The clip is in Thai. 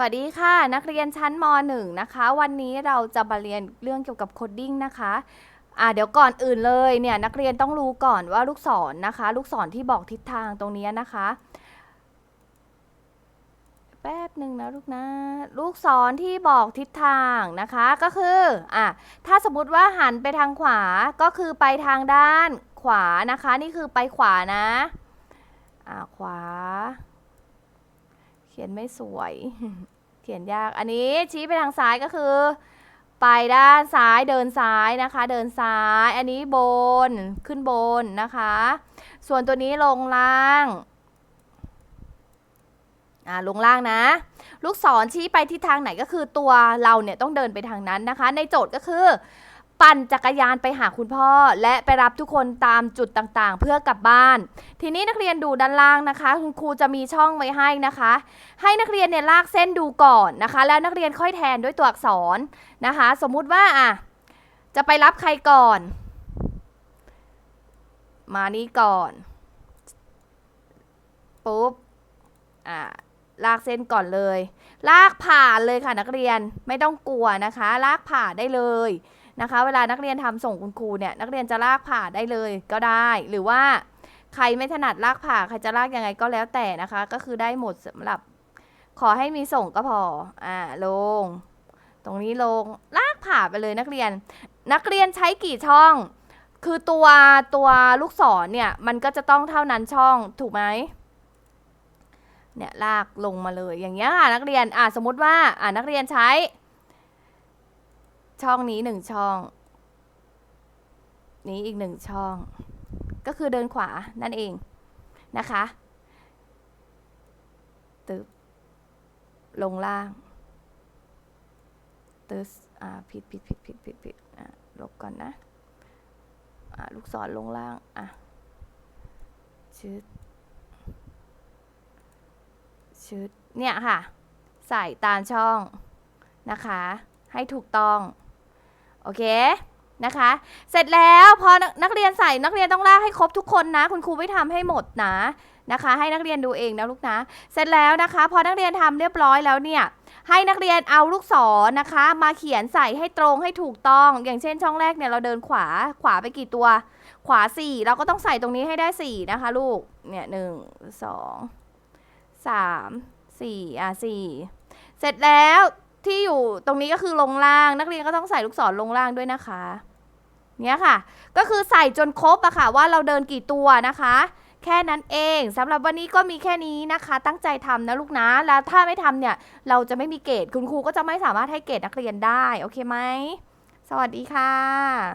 สวัสดีค่ะ นักเรียนชั้นม .1 นะคะ วันนี้เราจะมาเรียนเรื่องเกี่ยวกับโคดดิ้งนะคะอ่าเดี๋ยวก่อนอื่นเลยเนี่ยนักเรียนต้องรู้ก่อนว่าลูกศรนนะคะ ลูกศรที่บอกทิศทางตรงนี้นะคะ แป๊บหนึ่งนะลูกนะ ลูกศรที่บอกทิศทางนะคะก็คืออะถ้าสมมติว่าหันไปทางขวาก็คือไปทางด้านขวานะคะ นี่คือไปขวานะอ่าขวา ขียนไม่สวย เขียนยาก อันนี้ชี้ไปทางซ้ายก็คือ ไปด้านซ้ายเดินซ้ายนะคะ เดินซ้าย อันนี้บนขึ้นบนนะคะ ส่วนตัวนี้ลงล่างอ่าลงล่างนะ ลูกศรชี้ไปทิศทางไหนก็คือตัวเราเนี่ยต้องเดินไปทางนั้นนะคะ ในโจทย์ก็คือ ปั่นจักรยานไปหาคุณพ่อ และไปรับทุกคนตามจุดต่างๆ เพื่อกลับบ้าน ทีนี้นักเรียนดูด้านล่างนะคะ คุณครูจะมีช่องไว้ให้นะคะ ให้นักเรียนเนี่ยลากเส้นดูก่อนนะคะ แล้วนักเรียนค่อยแทนด้วยตัวอักษรนะคะ สมมุติว่าอะจะไปรับใครก่อน มานี้ก่อนปุ๊บอะลากเส้นก่อนเลย ลากผ่านเลยค่ะนักเรียนไม่ต้องกลัวนะคะ ลากผ่านได้เลย นะคะ เวลานักเรียนทำส่งคุณครูเนี่ยนักเรียนจะลากผ่าได้เลยก็ได้ หรือว่าใครไม่ถนัดลากผ่าใครจะลากยังไงก็แล้วแต่นะคะ ก็คือได้หมดสำหรับ ขอให้มีส่งก็พออ่าลง ตรงนี้ลงลากผ่าไปเลยนักเรียน นักเรียนใช้กี่ช่องคือตัวตัวลูกศรเนี่ยมันก็จะต้องเท่านั้นช่องถูกไหมเนี่ยลากลงมาเลยอย่างเงี้ยค่ะนักเรียนอ่าสมมติว่าอ่านักเรียนใช้ ช่องนี้หนึ่งช่อง นี้อีกหนึ่งช่อง ก็คือเดินขวานั่นเองนะคะตึบลงล่างตึสอ่าผิดผิดผิดผิดผิดผิดอ่าลบก่อนนะอ่าลูกศรลงล่างอะชืดชืดเนี่ยค่ะ ใส่ตามช่องนะคะ ให้ถูกต้อง โอเคนะคะ เสร็จแล้วพอนักนักเรียนใส่นักเรียนต้องลากให้ครบทุกคนนะ คุณครูไม่ทำให้หมดนะนะคะ ให้นักเรียนดูเองนะลูกนะ เสร็จแล้วนะคะ พอนักเรียนทำเรียบร้อยแล้วเนี่ยให้นักเรียนเอาลูกศรนะคะ มาเขียนใส่ให้ตรงให้ถูกต้อง อย่างเช่นช่องแรกเนี่ยเราเดินขวาขวาไปกี่ตัว ขวาสี่เราก็ต้องใส่ตรงนี้ให้ได้สี่นะคะ ลูกเนี่ยหนึ่งสองสามสี่อะสี่เสร็จแล้ว ที่อยู่ตรงนี้ก็คือลงล่าง นักเรียนก็ต้องใส่ลูกศรลงล่างด้วยนะคะ เนี่ยค่ะ ก็คือใส่จนครบอะค่ะว่าเราเดินกี่ตัวนะคะ แค่นั้นเองสำหรับวันนี้ก็มีแค่นี้นะคะ ตั้งใจทำนะลูกนะ แล้วถ้าไม่ทำเนี่ย เราจะไม่มีเกรดคุณครูก็จะไม่สามารถให้เกรดนักเรียนได้ โอเคไหม สวัสดีค่ะ